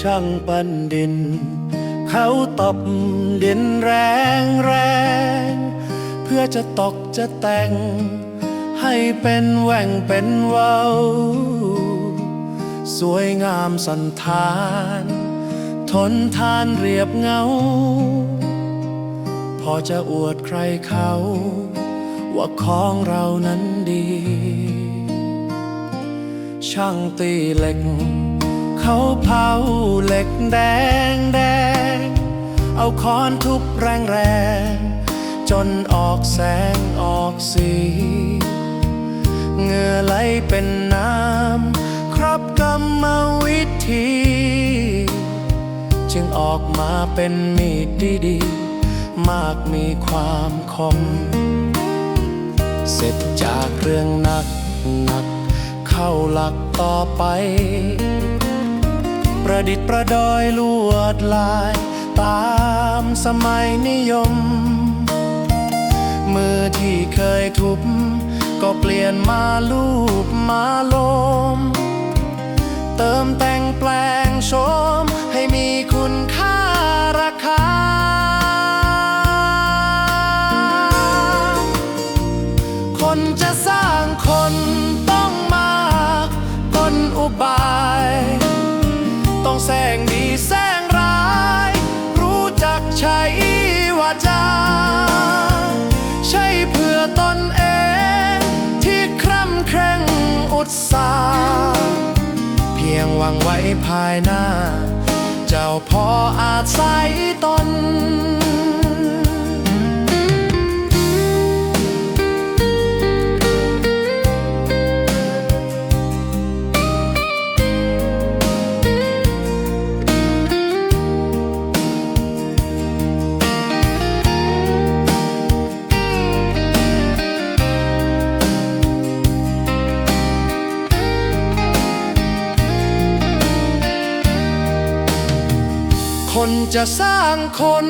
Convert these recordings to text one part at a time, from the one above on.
ช่างปั้นดิน เขาตบดินแรงแรงเพื่อจะตกจะแต่ง ให้เป็นแหว่งเป็นเว้า สวยงามสันธาน ทนทานเรียบเงา พอจะอวดใครเขา ว่าของเรานั้นดี ช่างตีเหล็ก เขาเผาเหล็กแดงแดง เอาค้อนทุบแรงแรงจนออกแสงออกสีเหงื่อไหลเป็นน้ำ ครับกรรมวิธี จึงออกมาเป็นมีดดีๆ มากมีความคม เสร็จจากเรื่องหนักหนักเข้าหลักต่อไป ประดิษฐ์ประดอยลวดลาย ตามสมัยนิยม มือที่เคยทุบ ก็เปลี่ยนมาลูบมาลม สา เพียงหวังไว้ภายหน้า เจ้าพออาจใส่ตน คนจะสร้างคน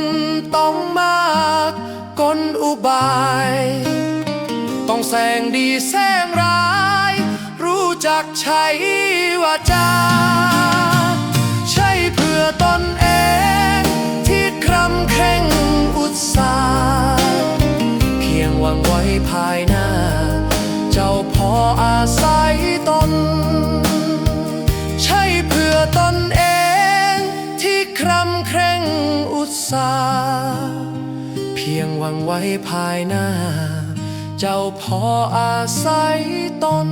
ต้องมากกลอุบาย ต้องแสงดีแสงร้าย รู้จักใช้วาจา ใช่เพื่อตนเอง ที่คร่ำเคร่งอุตสาห์เพียงหวังไว้ภายหน้า เจ้าพออาศัยตนา เพียงหวังไว้ภายหน้า เจ้าพออาศัยตน